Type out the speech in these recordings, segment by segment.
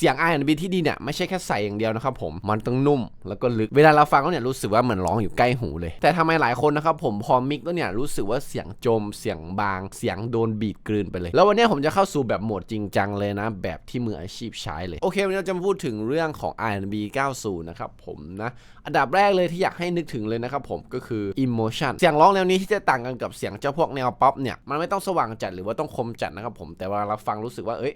เสียง R&B ที่ดีเนี่ยไม่ใช่แค่ใส่อย่างเดียวนะครับผมมันต้องนุ่มแล้วก็ลึกเวลาเราฟังแล้วเนี่ยรู้สึกว่าเหมือนร้องอยู่ใกล้หูเลย แต่ทำไมหลายคนนะครับผมพอมิกแล้วเนี่ยรู้สึกว่าเสียงจมเสียงบาง เสียงโดนบีดกลืนไปเลย แล้ววันนี้ผมจะเข้าสู่แบบโหมดจริงจังเลยนะ แบบที่มืออาชีพใช้เลย โอเควันนี้เราจะมาพูดถึงเรื่องของ R&B 90 นะครับผมนะอันดับแรกเลยที่อยากให้นึกถึงเลยนะครับผมก็คือ emotion เสียงร้องแนวนี้ที่จะต่างกันกับเสียงเจ้าพวกแนวป๊อปเนี่ยมันไม่ต้องสว่างจัดหรือว่าต้องคมจัดนะครับผมแต่วลาเราฟังรู้สึกว่าเอ้ย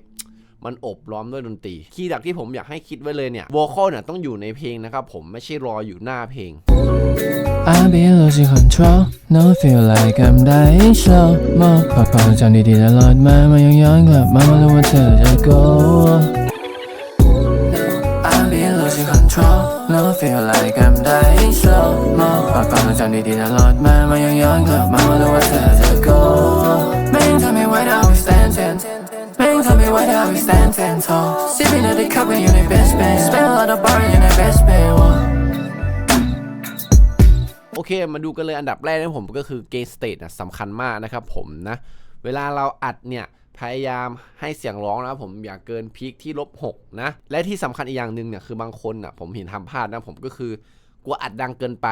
มันอบล้อมด้วยดนตรี คีย์หลักที่ผมอยากให้คิดไว้เลยเนี่ยโวคอลเนี่ยต้องอยู่ในเพลงนะครับผมไม่ใช่รออยู่หน้าเพลง I've been losing control No feel like I'm dying slow มองพอพอจำดีๆตลอดมามายังย้อนกลับมาไม่รู้ว่าเธอจะ go I been losing control No feel like I'm dying slow มองพอพอจำดีๆตลอดมามายังย้อนกลับมาไม่รู้ว่าเธอจะ go Man tell me why now we standing tall Sipping at the cup and you the best man Spend a lot of bar and you the best man โอเคมาดูกันเลยอันดับแรกนะผมก็คือเกสเตทนะสำคัญมากนะครับผมนะ เวลาเราอัดเนี่ยพยายามให้เสียงร้องนะครับผมอย่าเกินพีคที่ลบ6นะและที่สำคัญอีกอย่างหนึ่งเนี่ยคือบางคนอะผมเห็นทำพลาดนะผมก็คือกลัวอัดดังเกินไป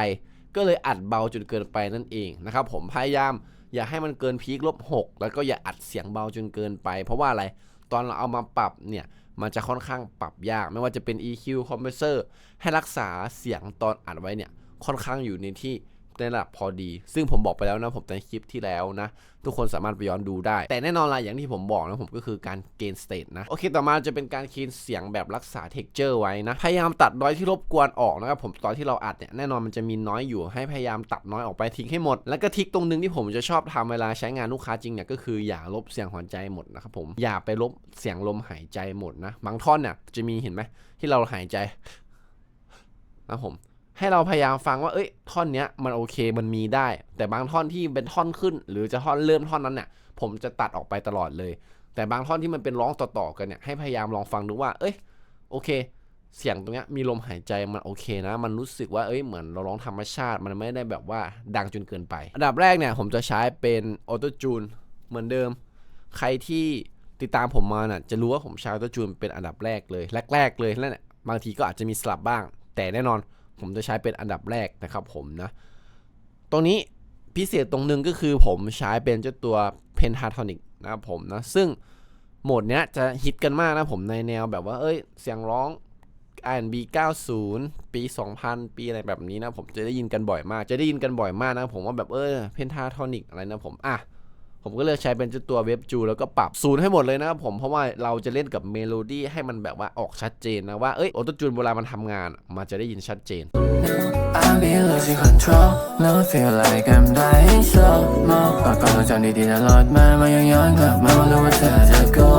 ก็เลยอัดเบาจนเกินไปนั่นเองนะครับผมพยายามอย่าให้มันเกินพีคลบ6แล้วก็อย่าอัดเสียงเบาจนเกินไป เพราะว่าอะไร ตอนเราเอามาปรับเนี่ยมันจะค่อนข้างปรับยาก ไม่ว่าจะเป็น EQ compressor ให้รักษาเสียงตอนอัดไว้เนี่ยค่อนข้างอยู่ในที่ ในระดับพอดี ซึ่งผมบอกไปแล้วนะผมในคลิปที่แล้วนะ ทุกคนสามารถไปย้อนดูได้ แต่แน่นอนละอย่างที่ผมบอกนะผมก็คือการเกณฑ์สเตทนะ โอเค ต่อมาจะเป็นการคีนเสียงแบบรักษาเท็กเจอร์ไว้นะ พยายามตัดน้อยที่รบกวนออกนะครับผมตอนที่เราอัดเนี่ยแน่นอนมันจะมีน้อยอยู่ให้พยายามตัดน้อยออกไปทิ้งให้หมด แล้วก็ทิกตรงนึงที่ผมจะชอบทำเวลาใช้งานลูกค้าจริงเนี่ยก็คืออย่าลบเสียงหัวใจหมดนะครับผมอย่าไปลบเสียงลมหายใจหมดนะบางท่อนเนี่ยจะมีเห็นไหมที่เราหายใจนะผม ให้เราพยายามฟังว่าเอ้ยท่อนเนี้ยมันโอเคมันมีได้ แต่บางท่อนที่เป็นท่อนขึ้น หรือจะท่อนเริ่มท่อนนั้นเนี่ยผมจะตัดออกไปตลอดเลย แต่บางท่อนที่มันเป็นร้องต่อๆกันเนี่ยให้พยายามลองฟังดูว่า เอ้ยโอเค เสียงตรงเนี้ยมีลมหายใจมันโอเคนะ มันรู้สึกว่าเอ้ยเหมือนเราร้องธรรมชาติมันไม่ได้แบบว่าดังจนเกินไป อันดับแรกเนี่ยผมจะใช้เป็นออโตจูนเหมือนเดิม ใครที่ติดตามผมมาน่ะจะรู้ว่าผมใช้ออโตจูนเป็นอันดับแรกเลยแรกๆเลยแล้วเนี่ยบางทีก็อาจจะมีสลับบ้าง แต่แน่นอน ผมจะใช้เป็นอันดับแรกนะครับผมนะ ตรงนี้พิเศษตรงหนึงก็คือผมใช้เป็นเจ้าตัว Pentatonic นะครับผมนะ ซึ่งโหมดเนี้ยจะฮิตกันมากนะผมในแนวแบบว่า เอ้ย เสียงร้อง R&B 90 ปี 2000 ปีอะไรแบบนี้นะ ผมจะได้ยินกันบ่อยมาก จะได้ยินกันบ่อยมากนะ ผมว่าแบบเออ Pentatonic อะไรนะผม อะ ผมก็เลือกใช้เป็นเจ้าตัวเว็บจูแล้วก็ปรับศูนย์ให้หมดเลยนะครับผมเพราะว่าเราจะเล่นกับเมโลดี้ให้มันแบบว่าออกชัดเจนนะว่าเอ้ยออโตจูนเวลามันทำงานอะมันจะได้ยินชัดเจน I've been losing control No feel like I'm dying slow มองปากก่อนจำดีๆตลอดมามายังย้อนกลับมาไม่รู้ว่าเธอจะ go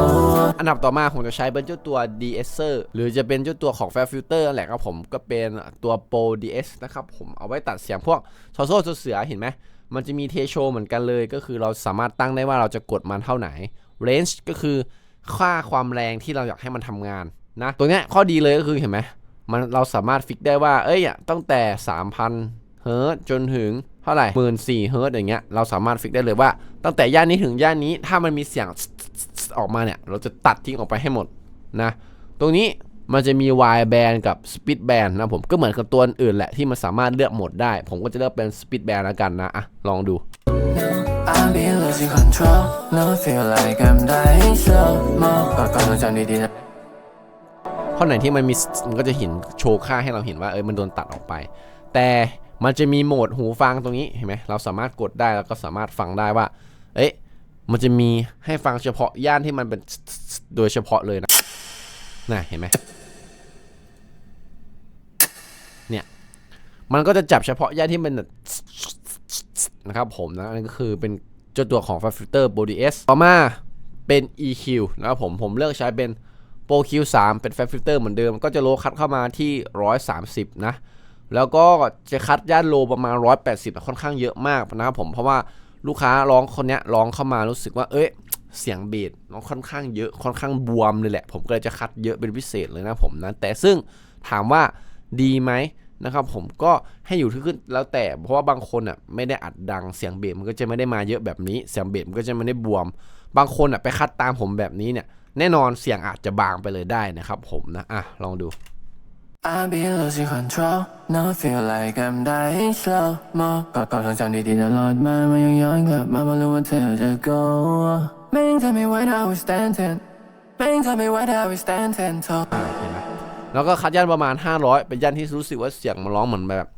อันดับต่อมาผมจะใช้เป็นเจ้าตัว DSer หรือจะเป็นเจ้าตัวของ Fair Filter นั่นแหละครับผมก็เป็นตัว Pro DS นะครับผมเอาไว้ตัดเสียงพวกซอโซ่เสือเห็นไหม มันจะมีเทโชเหมือนกันเลยก็คือเราสามารถตั้งได้ว่าเราจะกดมันเท่าไหน Range ก็คือค่าความแรงที่เราอยากให้มันทำงานนะตัวเนี้ยข้อดีเลยก็คือเห็นไหมมันเราสามารถฟิกได้ว่าเอ้ยตั้งแต่ 3,000เฮิร์ตจนถึงเท่าไหร่หมื่นสี่เฮิร์ตอย่างเงี้ยเราสามารถฟิกได้เลยว่า ตั้งแต่ย่านนี้ถึงย่านนี้ถ้ามันมีเสียงออกมาเนี่ย เราจะตัดทิ้งออกไปให้หมดนะ ตรงนี้ มันจะมี wide band กับ speed band นะผมก็เหมือนกับตัวอื่นแหละที่มันสามารถเลือกโหมดได้ ผมก็จะเลือกเป็น speed band แล้วกันนะอะลองดู I've been losing control No feel like I'm dying slow มองปากก่อนจำดีๆนะข้อไหนที่มันมีมันก็จะเห็นโชว์ค่าให้เราเห็นว่าเออมันโดนตัดออกไป แต่มันจะมีโหมดหูฟังตรงนี้เห็นไหมเราสามารถกดได้แล้วก็สามารถฟังได้ว่า เอ๊ะมันจะมีให้ฟังเฉพาะย่านที่มันเป็นโดยเฉพาะเลยนะ น่ะเห็นไหมเนี่ยมันก็จะจับเฉพาะย่านที่มันนะครับผมนะนั่นก็คือเป็นเจ้าตัวของ f i l t e r Body S ต่อมาเป็น EQ นะครับผมผมเลือกใช้เป็น Pro Q3 เป็น Fat Filter เหมือนเดิม ก็จะโลคัดเข้ามาที่ 130 นะ แล้วก็จะคัดย่านโลประมาณ 180 ค่อนข้างเยอะมากนะครับผมเพราะว่าลูกค้าร้องคนเนี้ยร้องเข้ามารู้สึกว่าเอ้ย เสียงเบสน้องค่อนข้างเยอะค่อนข้างบวมเลยแหละ ผมก็เลยจะคัดเยอะเป็นพิเศษเลยนะผมนะ แต่ซึ่งถามว่าดีไหมนะครับผมก็ให้อยู่ที่ขึ้นแล้วแต่เพราะว่าบางคนอะไม่ได้อัดดังเสียงเบสมันก็จะไม่ได้มาเยอะแบบนี้ เสียงเบสมันก็จะไม่ได้บวม บางคนอะไปคัดตามผมแบบนี้เนี่ยแน่นอนเสียงอาจจะบางไปเลยได้นะครับผมนะอะลองดู I've been losing control Now I feel like I'm dying slow มองกอดกอดความจำดีๆตลอดมามันยังย้อนกลับมาไม่รู้ว่าเธอจะ go ม่งทำให้ไว้ now we standing ไม่งทำให้ไว้ now we standing tall อ่าเห็นไหมแล้วก็คัดย่านประมาณ 500 เป็นย่านที่รู้สึกว่าเสียงมันร้องเหมือนแบบ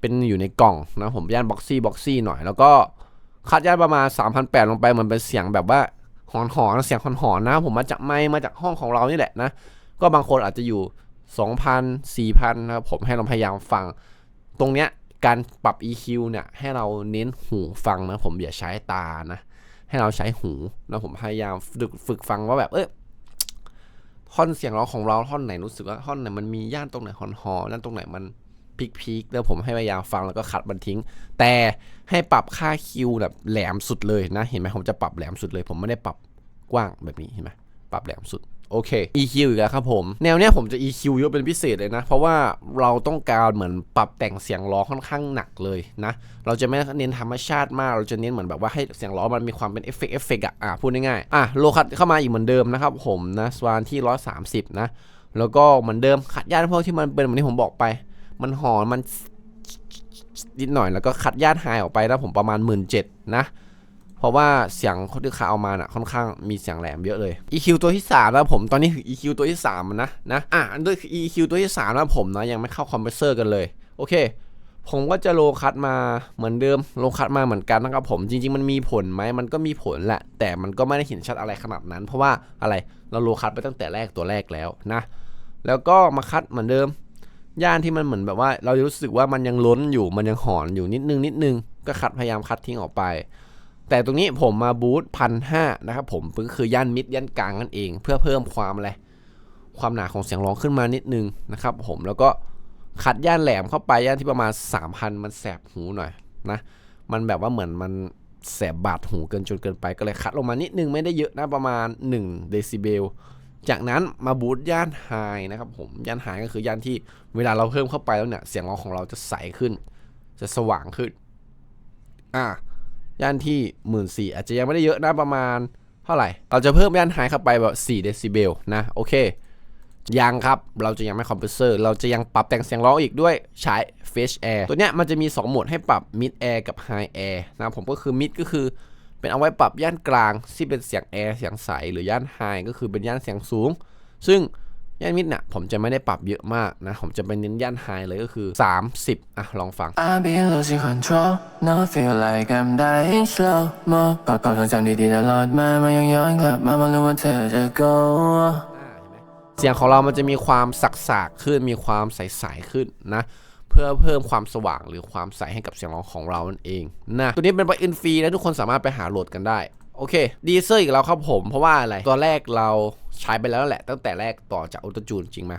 เป็นอยู่ในกล่องนะผมย่านบ็อกซี่บ็อกซี่หน่อย แล้วก็คัดย่านประมาณ 3,800 ลงไปเหมือนเป็นเสียงแบบว่าหอนหอนเสียงหอนหอนนะ ผมมาจากไมค์มาจากห้องของเรานี่แหละนะ ก็บางคนอาจจะอยู่ 2,000 4,000นะครับผมให้เราพยายามฟัง ตรงเนี้ยการปรับ EQ เนี่ยให้เราเน้นหูฟังนะผมอย่าใช้ตานะ ให้เราใช้หูนะผมพยายามฝึกฝึกฟังว่าแบบเอ้ยท่อนเสียงร้องของเราท่อนไหนรู้สึกว่าท่อนไหนมันมีย่านตรงไหนฮอนฮอนั่นตรงไหนมันพีกพีกแล้วผมให้พยายามฟังแล้วก็ขัดมันทิ้ง แต่ให้ปรับค่าคิวแบบแหลมสุดเลยนะ เห็นไหมผมจะปรับแหลมสุดเลย ผมไม่ได้ปรับกว้างแบบนี้เห็นไหมปรับแหลมสุด โอเค EQ อีกแล้วครับผม แนวเนี้ยผมจะ EQ เยอะเป็นพิเศษเลยนะ เพราะว่าเราต้องการเหมือนปรับแต่งเสียงร้องค่อนข้างหนักเลยนะ เราจะไม่เน้นธรรมชาติมาก เราจะเน้นเหมือนแบบว่าให้เสียงร้องมันมีความเป็นเอฟเฟกต์เอฟเฟกต์อะอะพูดง่ายๆอะโลคัดเข้ามาอีกเหมือนเดิมนะครับผมนะสวานที่ 130 นะ แล้วก็เหมือนเดิมคัดย่านพวกที่มันเป็นเหมือนที่ผมบอกไป มันหอนมันนิดหน่อยแล้วก็คัดย่านไฮออกไปแล้วผมประมาณ 1 7ื่นนะ ราะว่าเสียงคนที่เขาเอามาน่ะค่อนข้างมีเสียงแหลมเยอะเลย EQ ตัวที่3แล้วผมตอนนี้คือ EQ ตัวที่3นะนะอะด้วย EQ ตัวที่3แล้วผมนะยังไม่เข้าคอมเพรสเซอร์กันเลย โอเค ผมก็จะโลคัดมาเหมือนเดิมโลคัดมาเหมือนกันนะครับผมจริง ๆ มันมีผลไหมมันก็มีผลแหละ แต่มันก็ไม่ได้เห็นชัดอะไรขนาดนั้น เพราะว่าอะไรเราโลคัดไปตั้งแต่แรกตัวแรกแล้วนะแล้วก็มาคัดเหมือนเดิมย่านที่มันเหมือนแบบว่า เรารู้สึกว่ามันยังล้นอยู่มันยังหอนอยู่นิดนึงนิดนึงก็คัดพยายามคัดทิ้งออกไป แต่ตรงนี้ผมมาบูทพันห้านะครับผมก็คือย่านมิดย่านกลางนั่นเอง เพื่อเพิ่มความอะไรความหนาของเสียงร้องขึ้นมานิดนึงนะครับ ผมแล้วก็คัดย่านแหลมเข้าไปย่านที่ประมาณ 3,000 มันแสบหูหน่อยนะมันแบบว่าเหมือนมันแสบบาดหูเกินจนเกินไปก็เลยคัดลงมานิดนึงไม่ได้เยอะนะประมาณ1เดซิเบลจากนั้นมาบูทย่านไฮนะครับผมย่านไฮก็คือย่านที่เวลาเราเพิ่มเข้าไปแล้วเนี่ยเสียงร้องของเราจะใสขึ้น จะสว่างขึ้นอะ ย่านที่หมื่นสี่อาจจะยังไม่ได้เยอะนะประมาณเท่าไหร่ เราจะเพิ่มย่านไฮเข้าไปแบบ4เดซิเบลนะโอเคยังครับเราจะยังไม่คอมเพรสเซอร์เราจะยังปรับแต่งเสียงร้องอีกด้วยใช้ Fetch Air ตัวเนี้ยมันจะมี 2 โหมดให้ปรับ Mid Air กับ High Air นะผมก็คือ Mid ก็คือเป็นเอาไว้ปรับย่านกลางที่เป็นเสียงแอร์เสียงใสหรือย่านไฮก็คือเป็นย่านเสียงสูง ซึ่ง ย่านมิดเนี่ยผมจะไม่ได้ปรับเยอะมากนะ ผมจะไปเน้นย่านไฮเลยก็คือ 30 อะ ลองฟัง I've been losing control Now I feel like I'm dying slow มองกอดกอดความจำดีๆตลอดมามันยังย้อนกลับมาไม่รู้ว่าเธอจะ go เสียงของเรามันจะมีความสักสากๆขึ้น มีความใสๆขึ้นนะ เพื่อเพิ่มความสว่างหรือความใสให้กับเสียงร้องของเรานั่นเองนะ ตัวนี้เป็นปลั๊กอินฟรีนะทุกคนสามารถไปหาโหลดกันได้ โอเค ดีเซอร์อีกแล้วครับผม เพราะว่าอะไร ตัวแรกเราใช้ไปแล้วแหละ ตั้งแต่แรกต่อจากอ u ตจูนจริงไหม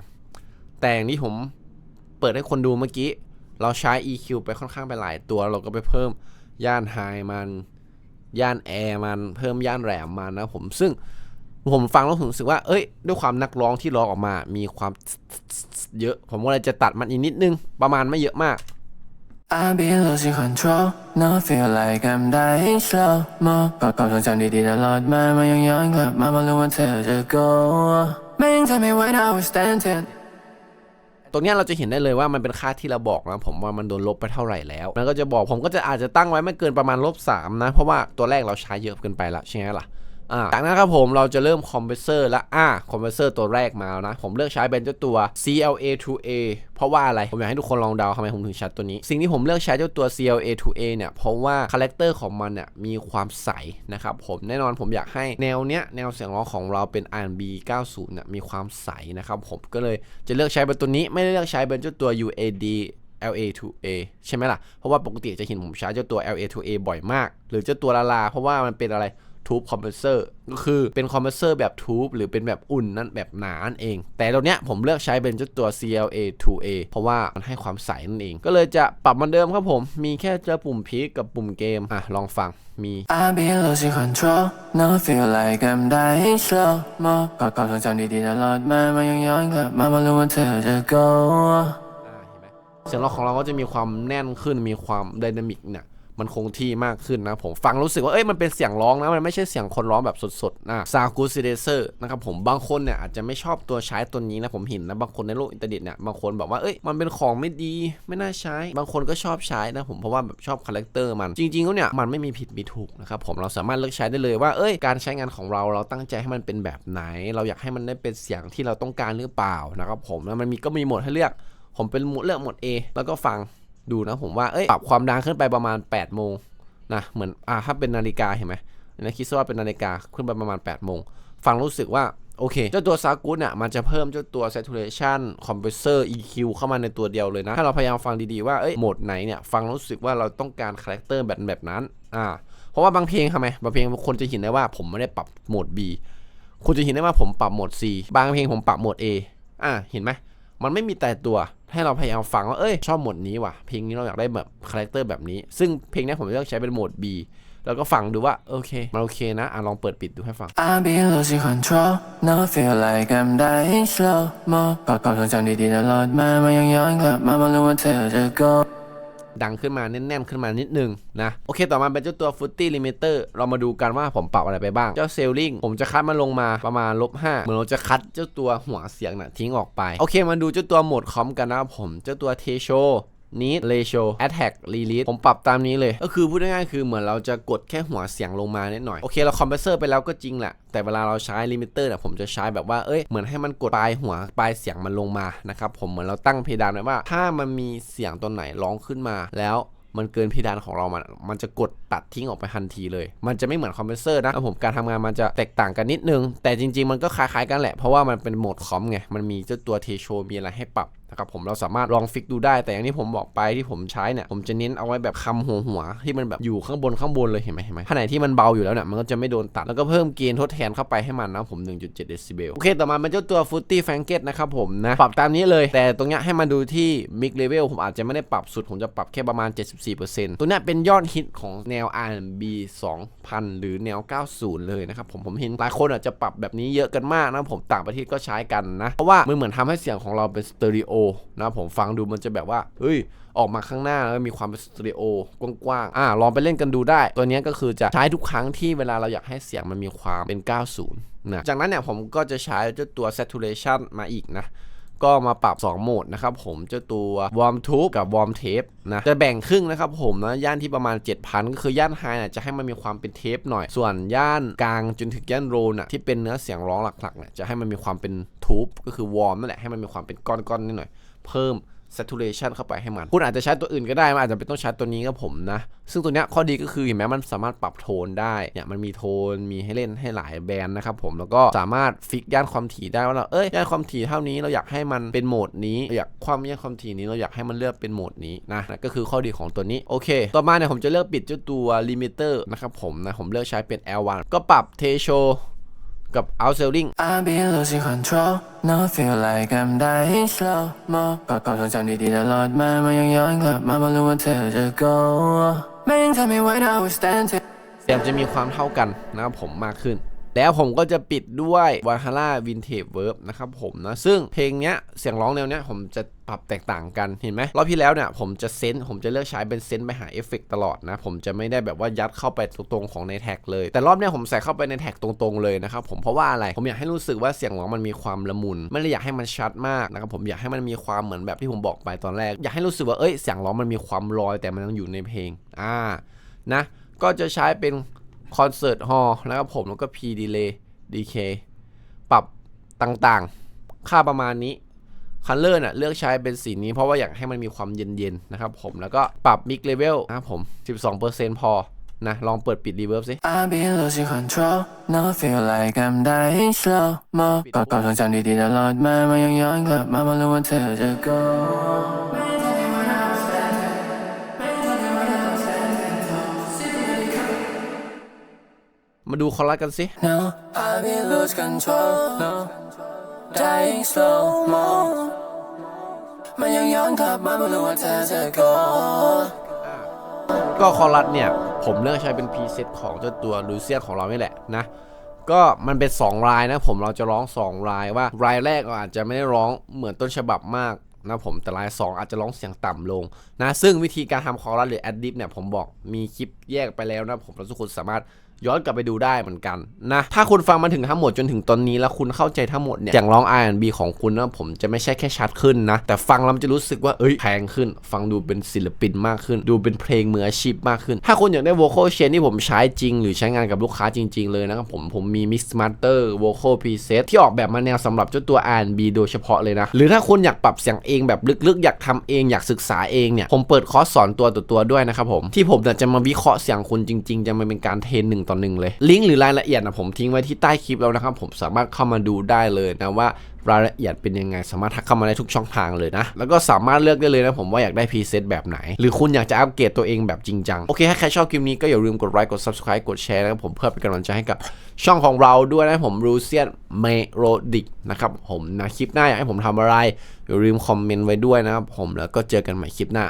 แต่อย่างที่ผมเปิดให้คนดูเมื่อกี้ เราใช้ EQ ไปค่อนข้างไปหลายตัวเราก็ไปเพิ่มย่านไฮมัน ย่านแอร์มันเพิ่มย่านแหลมมันนะผมซึ่งผมฟังแล้วผมรู้สึกว่า เอ้ย ด้วยความนักร้องที่ร้องออกมา มีความเยอะ ผมก็เลยจะตัดมันอีกนิดนึง ประมาณไม่เยอะมาก I've been losing control Now feel like I'm dying slow มองกอดกอดความจำดีๆตลอดมามันยังย้อนกลับมาไม่รู้ว่าเธอจะ go ไม่ยังทำให้ไว้ now we standing ตรงเนี้ยเราจะเห็นได้เลยว่ามันเป็นค่าที่เราบอกนะผมว่ามันโดนลบไปเท่าไหร่แล้ว มันก็จะบอกผมก็จะอาจจะตั้งไว้ไม่เกินประมาณลบ3นะ เพราะว่าตัวแรกเราใช้เยอะเกินไปละใช่ไหมล่ะอ่า จากนั้นครับผมเราจะเริ่มคอมเพรสเซอร์ละอ่าคอมเพรสเซอร์ตัวแรกมาแล้วนะ ผมเลือกใช้เป็นเจ้าตัว CLA 2A เพราะว่าอะไร ผมอยากให้ทุกคนลองเดาทำไมผมถึงใช้ตัวนี้ สิ่งที่ผมเลือกใช้เจ้าตัว CLA 2A เนี่ย เพราะว่าคาแรคเตอร์ของมันเนี่ยมีความใสนะครับผมแน่นอนผมอยากให้แนวเนี้ยแนวเสียงร้องของเราเป็น R&B 90เนี่ยมีความใสนะครับผมก็เลยจะเลือกใช้เป็นตัวนี้ไม่ได้เลือกใช้เป็นเจ้าตัว UAD LA2A ใช่ไหมล่ะ เพราะว่าปกติจะเห็นผมใช้เจ้าตัว LA2A บ่อยมาก หรือเจ้าตัวลาลา เพราะว่ามันเป็นอะไร ทูบคอมเพรสเซอร์ก็คือเป็นคอมเพรสเซอร์แบบทูบหรือเป็นแบบอุ่นนั่นแบบหนานั่นเอง แต่ตัวเนี้ยผมเลือกใช้เป็นเจ้าตัว CLA2A เพราะว่ามันให้ความใสนั่นเอง ก็เลยจะปรับเหมันเดิมครับผม มีแค่เจอปุ่มพีคกับปุ่มเกม อะ ลองฟังมี I've been losing control Now I feel like I'm dying slow มองกอดกอดความจำดีๆตลอดมามันยังย้อนกลับมาไม่รู้ว่าเธอจะ go อ่าเห็นไหมเสียงร้องของเราก็จะมีความแน่นขึ้นมีความไดนามิกเนี่ย มันคงที่มากขึ้นนะผมฟังรู้สึกว่าเอ้ยมันเป็นเสียงร้องนะมันไม่ใช่เสียงคนร้องแบบสดๆนะซากูซิเดเซอร์นะครับผมบางคนเนี่ยอาจจะไม่ชอบตัวใช้ตัวนี้นะผมเห็นนะบางคนในโลกอินเทอร์เน็ตเนี่ยบางคนแบบว่าเอ้ยมันเป็นของไม่ดีไม่น่าใช้ บางคนก็ชอบใช้นะผมเพราะว่าแบบชอบคาแรคเตอร์มันจริงๆแล้วเนี่ยมันไม่มีผิดมีถูกนะครับผมเราสามารถเลือกใช้ได้เลยว่าเอ้ยการใช้งานของเราเราตั้งใจให้มันเป็นแบบไหน เราอยากให้มันได้เป็นเสียงที่เราต้องการหรือเปล่านะครับผมแล้วมันมีก็มีโหมดให้เลือก ผมเป็นโหมดเลือกโหมด A แล้วก็ฟัง ดูนะผมว่าเอ้ยปรับความดังขึ้นไปประมาณ8โมงนะเหมือนอ่าถ้าเป็นนาฬิกาเห็นไหมนะคิดซะว่าเป็นนาฬิกาขึ้นไปประมาณ8โมงฟังรู้สึกว่าโอเค เจ้าตัวซากุเนี่ยมันจะเพิ่มเจ้าตัว saturation compressor EQ เข้ามาในตัวเดียวเลยนะ ถ้าเราพยายามฟังดีๆว่า เอ้ย โหมดไหนเนี่ย ฟังรู้สึกว่าเราต้องการคาแรคเตอร์แบบแบบนั้น อ่า เพราะว่าบางเพลงทำไม บางเพลงคนจะเห็นได้ว่าผมไม่ได้ปรับโหมด B คุณจะเห็นได้ว่าผมปรับโหมด C บางเพลงผมปรับโหมด A อ่า เห็นไหม มันไม่มีแต่ตัว ให้เราพยายามฟังว่าเอ้ยชอบโหมดนี้ว่ะเพลงนี้เราอยากได้แบบคาแรคเตอร์แบบนี้ ซึ่งเพลงนี้ผมเลือกใช้เป็นโหมด B แล้วก็ฟังดูว่าโอเคมันโอเคนะอะลองเปิดปิดดูให้ฟัง I've been losing control Now feel like I'm dying slow มองปากความทรงจำดีๆตลอดมามายังย้อนกลับมามารู้ว่าเธอจะ go ดังขึ้นมาแน่นๆขึ้นมานิดนึงนะโอเคต่อมาเป็นเจ้าตัว Footy Limiter เรามาดูกันว่าผมปรับอะไรไปบ้าง เจ้า Sailing ผมจะคัดมันลงมาประมาณลบ5เหมือนเราจะคัดเจ้าตัวหัวเสียงน่ะทิ้งออกไปโอเคมาดูเจ้าตัวโหมดคอมกันนะผมเจ้าตัว t e s h o Need Ratio Attack Release ผมปรับตามนี้เลย ก็คือพูดง่ายๆคือเหมือนเราจะกดแค่หัวเสียงลงมานิดหน่อย โอเคเราคอมเพรสเซอร์ไปแล้วก็จริงแหละ แต่เวลาเราใช้ลิมิเตอร์เนี่ยผมจะใช้แบบว่า เอ้ย เหมือนให้มันกดปลายหัวปลายเสียงมันลงมานะครับ ผมเหมือนเราตั้งเพดานไว้ว่า ถ้ามันมีเสียงตัวไหนร้องขึ้นมาแล้วมันเกินเพดานของเรามันมันจะกดตัดทิ้งออกไปทันทีเลย มันจะไม่เหมือนคอมเพรสเซอร์นะครับผมการทำงานมันจะแตกต่างกันนิดนึง แต่จริง ๆ มันก็คล้ายๆกันแหละ เพราะว่ามันเป็นโหมดคอมไง มันมีเจ้าตัวเทโชมีอะไรให้ปรับนะครับผมเราสามารถลองฟิกดูได้ แต่อย่างที่ผมบอกไปที่ผมใช้เนี่ย ผมจะเน้นเอาไว้แบบคำหัวหัวๆที่มันแบบอยู่ข้างบนข้างบนเลยเห็นไหมเห็นไหมถ้าไหนที่มันเบาอยู่แล้วเนี่ยมันก็จะไม่โดนตัด แล้วก็เพิ่มเกณฑ์ทดแทนเข้าไปให้มันนะผม 1.7เดซิเบลโอเค ต่อมาเป็นเจ้าตัวฟุตตี้แฟงเกตนะครับผมนะ ปรับตามนี้เลย แต่ตรงเนี้ยให้มาดูที่มิกเลเวลผมอาจจะไม่ได้ปรับสุดผมจะปรับแค่ประมาณ 74%ตัวเนี้ยเป็นยอดฮิตของแนว R&B 2000 หรือแนว 90 เลยนะครับผมผมเห็นหลายคนอาจจะปรับแบบนี้เยอะกันมากนะผมต่างประเทศก็ใช้กันนะ เพราะว่ามันเหมือนทำให้เสียงของเราเป็นสเตอริโอนะผมฟังดูมันจะแบบว่า เฮ้ย ออกมาข้างหน้าแล้วมีความเป็นสเตอริโอกว้างๆอ่าลองไปเล่นกันดูได้ ตัวนี้ก็คือจะใช้ทุกครั้งที่เวลาเราอยากให้เสียงมันมีความเป็น 90นะจากนั้นเนี่ยผมก็จะใช้เจ้าตัว saturation มาอีกนะ ก็มาปรับ 2 โหมดนะครับผมเจ้าตัว warm tube กับ warm tape นะจะแบ่งครึ่งนะครับผมนะย่านที่ประมาณ 7,000 ก็คือย่านไฮน่ะจะให้มันมีความเป็นเทปหน่อย ส่วนย่านกลางจนถึงย่านโรน่ะที่เป็นเนื้อเสียงร้องหลักๆเนี่ยจะให้มันมีความเป็นทูบก็คือวอร์มนั่นแหละให้มันมีความเป็นก้อนๆนิดหน่อย เพิ่ม saturation เข้าไปให้มัน คุณอาจจะใช้ตัวอื่นก็ได้ มันอาจจะเป็นต้องใช้ตัวนี้ก็ผมนะ ซึ่งตัวเนี้ยข้อดีก็คือเห็นไหมมันสามารถปรับโทนได้ เนี่ยมันมีโทน มีให้เล่นให้หลายแบรนด์นะครับผม แล้วก็สามารถฟิกย่านความถี่ได้ว่าเรา เอ้ย ย่านความถี่เท่านี้เราอยากให้มันเป็นโหมดนี้อยากความย่านความถี่นี้เราอยากให้มันเลือกเป็นโหมดนี้นะนะ ก็คือข้อดีของตัวนี้ โอเค ต่อมาเนี่ยผมจะเลือกปิดเจ้าตัว limiter นะครับผมนะ ผมเลือกใช้เป็น L1 ก็ปรับ t e s h o กับ outsailing I've been losing control Now I feel like I'm dying slow มองปากความทรงจำดีๆตลอดมามันยังย้อนกลับมาไม่รู้ว่าเธอจะ go ไม่ยังทำให้ไว้ now we standing เสียงจะมีความเท่ากันนะครับผมมากขึ้น แล้วผมก็จะปิดด้วย v a l h a l l a Vintage Verb นะครับผมนะ ซึ่งเพลงเนี้ยเสียงร้องแนวเนี้ยผมจะปรับแตกต่างกันเห็นไหมรอบที่แล้วเนี่ยผมจะเซนส์ผมจะเลือกใช้เป็นเซนส์ไปหาเอฟเฟกตลอดนะ ผมจะไม่ได้แบบว่ายัดเข้าไปตรงๆของในแท็กเลย แต่รอบเนี้ยผมใส่เข้าไปในแท็กตรงๆเลยนะครับผมเพราะว่าอะไรผมอยากให้รู้สึกว่าเสียงร้องมันมีความละมุน ไม่ได้อยากให้มันชัดมากนะครับผมอยากให้มันมีความเหมือนแบบที่ผมบอกไปตอนแรก อยากให้รู้สึกว่าเอ้ยเสียงร้องมันมีความลอยแต่มันยังอยู่ในเพลงอ่านะก็จะใช้เป็น คอนเสิร์ตฮอลนะครับผมแล้วก็ P delay DK ปรับต่างๆ ค่าประมาณนี้คันเลอร์น่ะเลือกใช้เป็นสีนี้เพราะว่าอยากให้มันมีความเย็นๆนะครับผมแล้วก็ปรับ mix level นะครับผม 12%พอนะลองเปิดปิด reverb สิ I've been losing control Now I feel like I'm dying slow มองปากความทรงจำดีๆตลอดมามันยังย้อนกลับมาม่รู้ว่าเธอจะ go มาดูคอรัสกันสิ Now I've been lose control no dying slow mo มันยังย้อนกลับมาไม่รู้ว่าเธอจะ go ก็คอรัสเนี่ย ผมเลือกใช้เป็นพรีเซตของเจ้าตัวลูเซียนของเรานี่แหละนะ ก็มันเป็น 2 รายนะ ผมเราจะร้อง 2 รายว่ารายแรกเราอาจจะไม่ได้ร้องเหมือนต้นฉบับมากนะผมแต่ลายสองอาจจะร้องเสียงต่ำลงนะซึ่งวิธีการทำคอรัสหรือแอดดิฟเนี่ยผมบอกมีคลิปแยกไปแล้วนะผมแล้วทุกคนสามารถ ย้อนกลับไปดูได้เหมือนกันนะถ้าคุณฟังมาถึงทั้งหมดจนถึงตอนนี้แล้วคุณเข้าใจทั้งหมดเนี่ยอย่างร้อง R&B ของคุณนะผมจะไม่ใช่แค่ชัดขึ้นนะ แต่ฟังแล้วมันจะรู้สึกว่าเอ้ยแพงขึ้น ฟังดูเป็นศิลปินมากขึ้น ดูเป็นเพลงมืออาชีพมากขึ้น ถ้าคุณอยากได้ vocal chain ที่ผมใช้จริง หรือใช้งานกับลูกค้าจริง ๆ เลยนะครับผมผมมี mix master vocal preset ที่ออกแบบมาแนวสำหรับเจ้าตัว R&B โดยเฉพาะเลยนะ หรือถ้าคุณอยากปรับเสียงเองแบบลึกๆ อยากทำเองอยากศึกษาเองเนี่ยผมเปิดคอร์สสอนตัวต่อตัวด้วยนะครับผมที่ผมจะมาวิเคราะห์เสียงคุณจริง ๆ จะมาเป็นการเทรนหนึ่งต่อหนึ่งเลย ลิงก์หรือรายละเอียดนะผมทิ้งไว้ที่ใต้คลิปแล้วนะครับ ผมสามารถเข้ามาดูได้เลยนะว่ารายละเอียดเป็นยังไง สามารถทักเข้ามาได้ทุกช่องทางเลยนะ แล้วก็สามารถเลือกได้เลยนะผมว่าอยากได้พรีเซตแบบไหน หรือคุณอยากจะอัปเกรดตัวเองแบบจริงจัง โอเค ถ้าใครชอบคลิปนี้ก็อย่าลืมกดไลค์กด subscribe กดแชร์นะครับผมเพื่อเป็นกำลังใจให้กับช่องของเราด้วยนะผมรูเซียนเมโรดิกนะครับผมนะคลิปหน้าอยากให้ผมทำอะไรอย่าลืมคอมเมนต์ไว้ด้วยนะครับผมแล้วก็เจอกันใหม่คลิปหน้า